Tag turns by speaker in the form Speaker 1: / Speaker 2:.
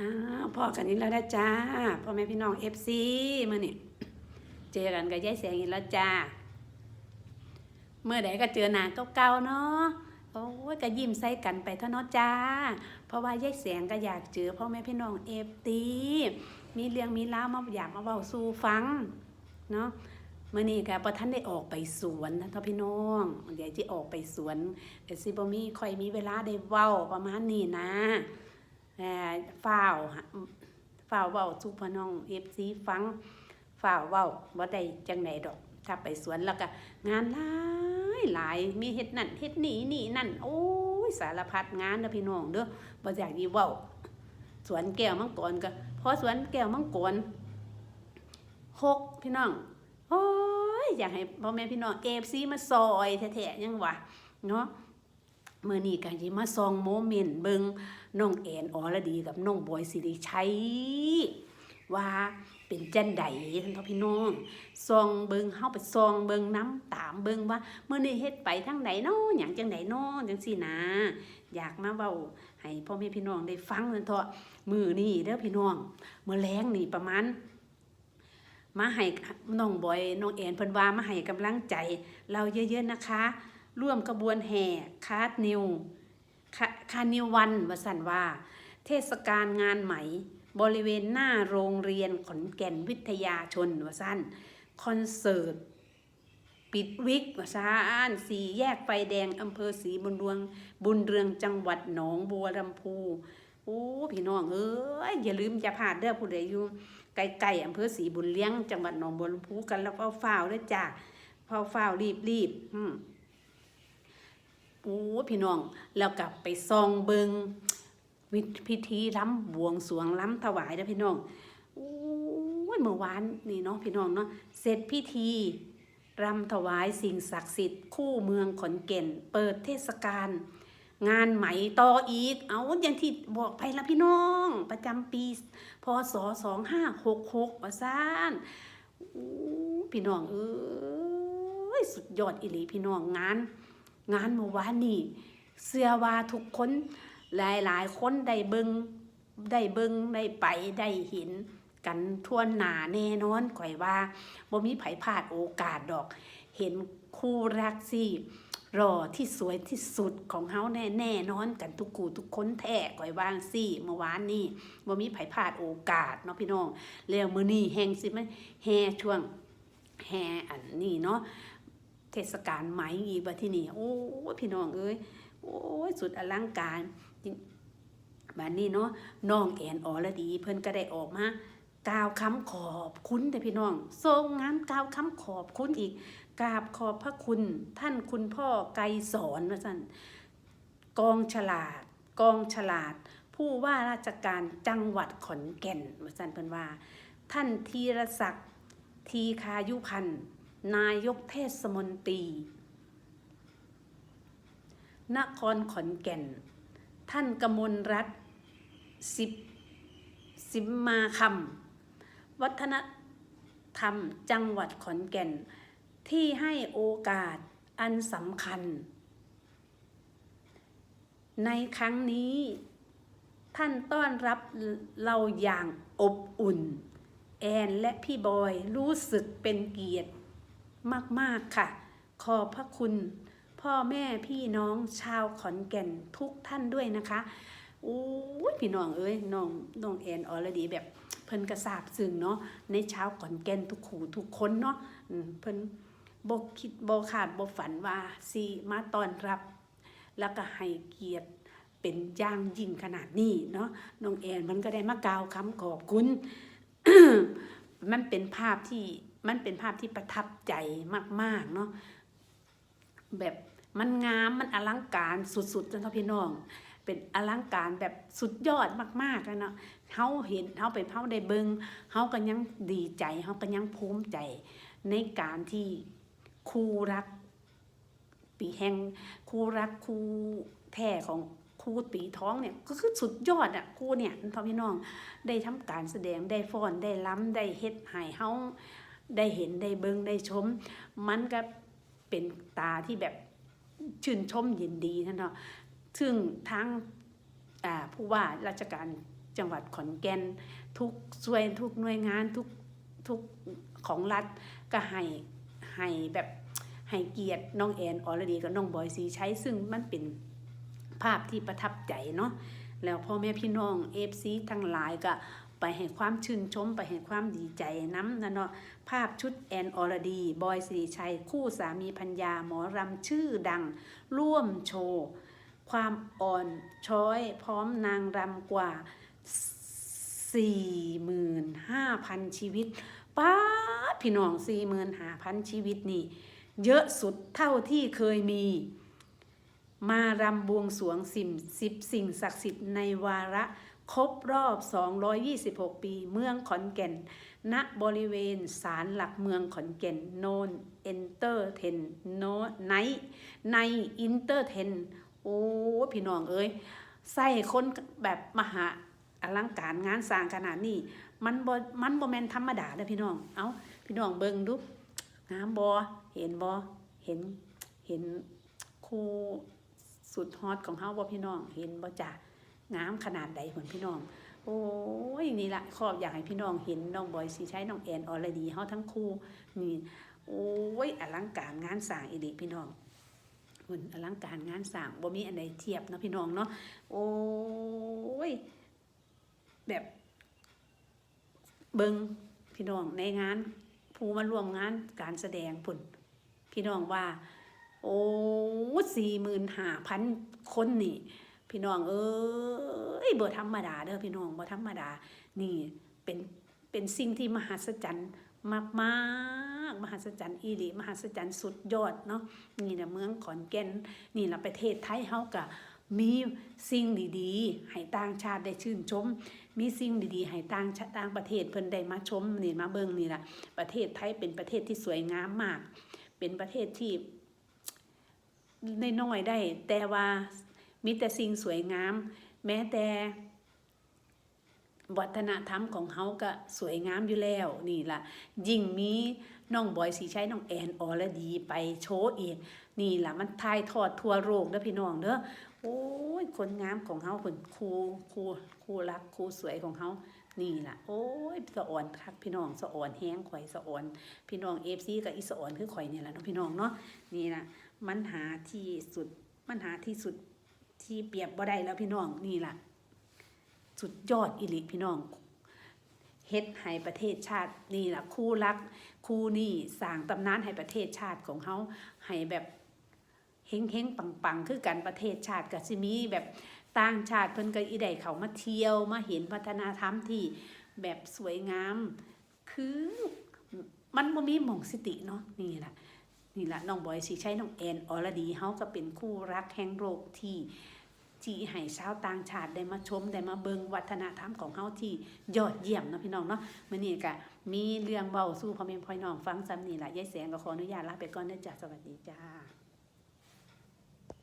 Speaker 1: อ้าวพอกันนี้แล้วนะจ้าพ่อแม่พี่น้องเอฟซีมื่อนี่เจอกันกับยายแสงอีกแล้วจ้า เมื่อใดก็เจอหนาเก่าๆเนาะโอ้ยก็ยิ้มใส่กันไปเท่าเนาะจ้า เพราะว่ายายแสงก็อยากเจอพ่อแม่พี่น้องเอฟตีมีเรื่องมีราวมาอยากมาเว้าสู่ฟังเนาะเมื่อนี้ก็พอท่านได้ออกไปสวนนะท่านพี่น้องเดี๋ยวจะออกไปสวนแต่สิบมีคอยมีเวลาได้เว้าประมาณนี้นะ ฝ้าวฝ้าวเว้าทุพน้องเอฟซีฟังฝ้าวเว้าบ่ได้จังไหนดอก ถ้าไปสวนแล้วก็งานหลายหลายมีเฮ็ดนั่นเฮ็ดนี่นี่นั่น โอ้ยสารพัดงานเด้อพี่น้องเด้อบ่อยากดีเว้าสวนแก้วมังกรก็พอสวนแก้วมังกรหกพี่น้องโอ้ยอยากให้พ่อแม่พี่น้องเอฟซีมาซอยแท้ๆยังวะเนาะ มื้อนี้ก็สิมาซองโมเมนต์เบิงน้องแอนออรดีกับน้องบอยสิริชัยว่าเป็นจันไดท่านพ่อพี่น้องซองเบิงเฮาไปซองเบิงน้ำตามเบิงว่าเมื่อนี้เฮ็ดไปทางไหนเนาะหยังจังไดเนาะจังซี่นะ อยากมาเว้าให้พ่อแม่พี่น้องได้ฟังนั่นเถอะมือนี้เด้อพี่น้องมื้อแลงนี่ประมาณมาให้น้องบอยน้องแอนเพิ่นว่ามาให้กำลังใจ เราเยอะๆนะคะ ร่วมกระบวนแห่คาร์ดนิวคาคานิวันวสันว่า เทศกาลงานไหม บริเวณหน้าโรงเรียนขอนแก่นวิทยาชนวสันคอนเสิร์ต ปิดวิกวสานสีแยกไฟแดงอำเภอศรีบุญเรืองบุญเรืองจังหวัดหนองบัวลำพูโอ้พี่น้องเอ้ยอย่าลืมจะพลาดเด้อผู้ใดอยู่ไกลๆอำเภอศรีบุญเลี้ยงจังหวัดหนองบัวลำพูกันแล้วก็ฝ้าวด้วยจ้าเฝ้าฝ้าวรีบรีบอืม โอ้พี่น้องแล้วกลับไปซองเบิงวิพิธีล้ำบวงสวงล้ำถวายนะพี่น้องโอ้ยเมื่อวานนี่เนาะพี่น้องเนาะเสร็จพิธีรำถวายสิ่งศักดิ์สิทธิ์คู่เมืองขอนแก่น เปิดเทศกาลงานไหมต่ออีก เอาอย่างที่บอกไปละพี่น้อง ประจำปีพศสองห้าหกหกว่าซานพี่น้องเอ้ยสุดยอดอิหลีพี่น้องงาน งานเมื่อวานนี่เสื้อว่าทุกคนหลายหลายๆ คนได้เบิงได้เบิงได้ไปได้เห็นกันทั่วหนาแน่นอนข่อยว่าบ่มีไผพลาดโอกาสดอก เห็นคู่รักสิรอที่สวยที่สุดของเฮาแน่แน่นอนกันทุกกูทุกคนแท้ข่อยว่างสิเมื่อวานนี่บ่มีไผพลาดโอกาสเนาะพี่น้องแล้วมื้อนี้แฮงสิมันแฮ่ช่วงแฮ่อันนี้เนาะ เทศกาลไหมอีกบัดที่นี่โอ้ยพี่น้องเอ้ยโอ้ยสุดอลังการบัดนี้เนาะน้องแอนอรดี เพิ่นก็ได้ออกมากล่าวคำขอบคุณแต่พี่น้องทรงงานกล่าวคำขอบคุณอีกกราบขอบพระคุณ ท่านคุณพ่อไกรสอนว่าสั่นกองฉลาด กองฉลาด ผู้ว่าราชการจังหวัดขอนแก่นว่าสั่นเพิ่นว่า ท่านธีรศักดิ์ทีคายุพันธ์ นายกเทศมนตรี นครขอนแก่น ท่านกมลรัฐสิบสิมมาคำวัฒนธรรมจังหวัดขอนแก่น ที่ให้โอกาสอันสำคัญ ในครั้งนี้ ท่านต้อนรับเราอย่างอบอุ่น แอนและพี่บอยรู้สึกเป็นเกียรติ มาก ๆ ค่ะ ขอบพระคุณ พ่อแม่พี่น้องชาวขอนแก่นทุกท่านด้วยนะคะโอ้ยพี่น้องเอ้ยน้องน้องแอนออลดีแบบเพิ่นกระสาบซึ้งเนาะในชาวขอนแก่นทุกขู่ทุกคนเนาะเพิ่นบ่คิดบ่คาดบ่ฝันว่าสิมาตอนรับ แล้วก็ให้เกียรติเป็นย่างยิ่งขนาดนี้เนาะน้องแอนมันก็ได้มากล่าวคำขอบคุณ มันเป็นภาพที่ มันเป็นภาพที่ประทับใจมากๆเนาะแบบมันงามมันอลังการสุดๆจังเนาะพี่น้อง เป็นอลังการแบบสุดยอดมากๆเลยเนาะเฮาเห็นเฮาไปเฮาได้เบิงเฮาก็ยังดีใจเฮาก็ยังภูมิใจ ในการที่คู่รัก ปีแห่งคู่รักคู่แท้ของคู่ปีท้องเนี่ยก็คือสุดยอดอะคู่เนี่ยพ่อพี่น้องได้ทำการแสดงได้ฟ้อนได้ล้ำได้เฮ็ดให้เฮา ได้เห็นได้เบิงได้ชม มันก็เป็นตาที่แบบชื่นชมยินดีท่านเนาะซึ่งทางผู้ว่าราชการจังหวัดขอนแก่นทุกส่วนทุกหน่วยงานทุกทุกของรัฐก็ให้ให้แบบให้เกียรติน้องแอนออรดีกับน้องบอยสีใช้ซึ่งมันเป็นภาพที่ประทับใจเนาะแล้วพ่อแม่พี่น้องเอฟซีทั้งหลายก็ ไปให้ความชื่นชมไปให้ความดีใจน้ำนะเนาะภาพชุดแอนออรดี บอยสีชัย คู่สามีพัญญาหมอรำชื่อดัง ร่วมโชว์ ความอ่อนช้อย พร้อมนางรำกว่า 45,000 ชีวิตป้าพี่น้อง 45,000 ชีวิตนี่ เยอะสุดเท่าที่เคยมี มารำบวงสวงสิมสิบสิ่งศักดิ์สิทธิ์ในวาระ ครบรอบ 226 ปี เมืองขอนแก่น ณ บริเวณศาลหลักเมืองขอนแก่น โนนเอนเตอร์เทนโนไนในอินเตอร์เทน โอ้ พี่น้องเอ้ย ใส่คนแบบมหาอลังการงานสร้างขนาดนี้ มันบมันบแมนธรรมดาเด้อพี่น้อง เอาพี่น้องเบิ่งดูงามบ่เห็นบ่เห็น เห็นครูสุดฮอตของเฮาบ่พี่น้อง เห็นบ่จ้ะ งามขนาดใดเหมือนพี่น้อง โอ้ยนี่ละขอบอยากให้พี่น้องเห็นน้องบอยสีใช้น้องแอนออลดีเฮาทั้งคู่นี่โอ้ยอลังการงานสร้างอีหลีพี่น้องหุ่นอลังการงานสร้างบ่มีอันใดเทียบนะพี่น้องเนาะโอ้ยแบบเบิงพี่น้องในงาน ผู้มาร่วมงานการแสดงผุ่นพี่น้องว่า โอ้สี่หมื่นห้าพันคนนี่ พี่น้องเอ้ยบ่ธรรมดาเด้อพี่น้องบ่ธรรมดา นี่เป็นเป็นสิ่งที่มหัศจรรย์มากมากมหัศจรรย์อีหลีมหัศจรรย์สุดยอดเนาะนี่นะเมืองขอนแก่นนี่ละประเทศไทยเฮาก็มีสิ่งดีๆ ให้ต่างชาติได้ชื่นชม มีสิ่งดีๆ ให้ต่างชาติต่างประเทศเพิ่นได้มาชมนี่มาเบิ่งนี่ล่ะ ประเทศไทยเป็นประเทศที่สวยงามมาก เป็นประเทศที่น้อยๆได้แต่ว่า มีแต่สิ่งสวยงาม แม้แต่วัฒนธรรมของเขาก็สวยงามอยู่แล้วนี่ล่ะ ยิ่งมีน้องบอยสีใช้น้องแอนออลดีไปโชว์อีกนี่ล่ะมันทายทอดทั่วโลกเด้อพี่น้องเด้อโอ้ยคนงามของเฮาคนครูครูครูรักครูสวยของเฮานี่ล่ะ โอ้ยสะอ่อนคักพี่น้องสะอ่อนแห้งข่อยสะอ่อน พี่น้องเอฟซีกับอีสะอ่อนคือข่อยเนี่ยแหละเนาะพี่น้องเนาะนี่ล่ะมันหาที่สุดมันหาที่สุด ที่เปรียบบ่ได้แล้วพี่น้องนี่ล่ะ สุดยอดอิลิพี่น้องเฮ็ดให้ประเทศชาตินี่ล่ะคู่รัก คู่นี่สร้างตำนานให้ประเทศชาติของเขาให้แบบเฮงเฮงปังปังคือกันประเทศชาติก็สิมีแบบต่างชาติเพิ่นก็อีได้เขามาเที่ยวมาเห็นวัฒนธรรมที่แบบสวยงาม คือมันบ่มีหม่องสิติเนาะนี่ล่ะ นี่ละน้องบอยสิใช้น้องแอนอรดีเฮาก็เป็นคู่รักแห่งโลกที่ที่ให้ชาวต่างชาติได้มาชมได้มาเบิงวัฒนธรรมของเฮาที่ยอดเยี่ยมเนาะพี่น้องเนาะมื้อนี้ก็มีเรื่องเบาสู้พ่อแม่พ่อน้องฟังซ้ำนี่ล่ะยายแสงก็ขออนุญาตลาไปก่อนนะจ๊ะสวัสดีจ้า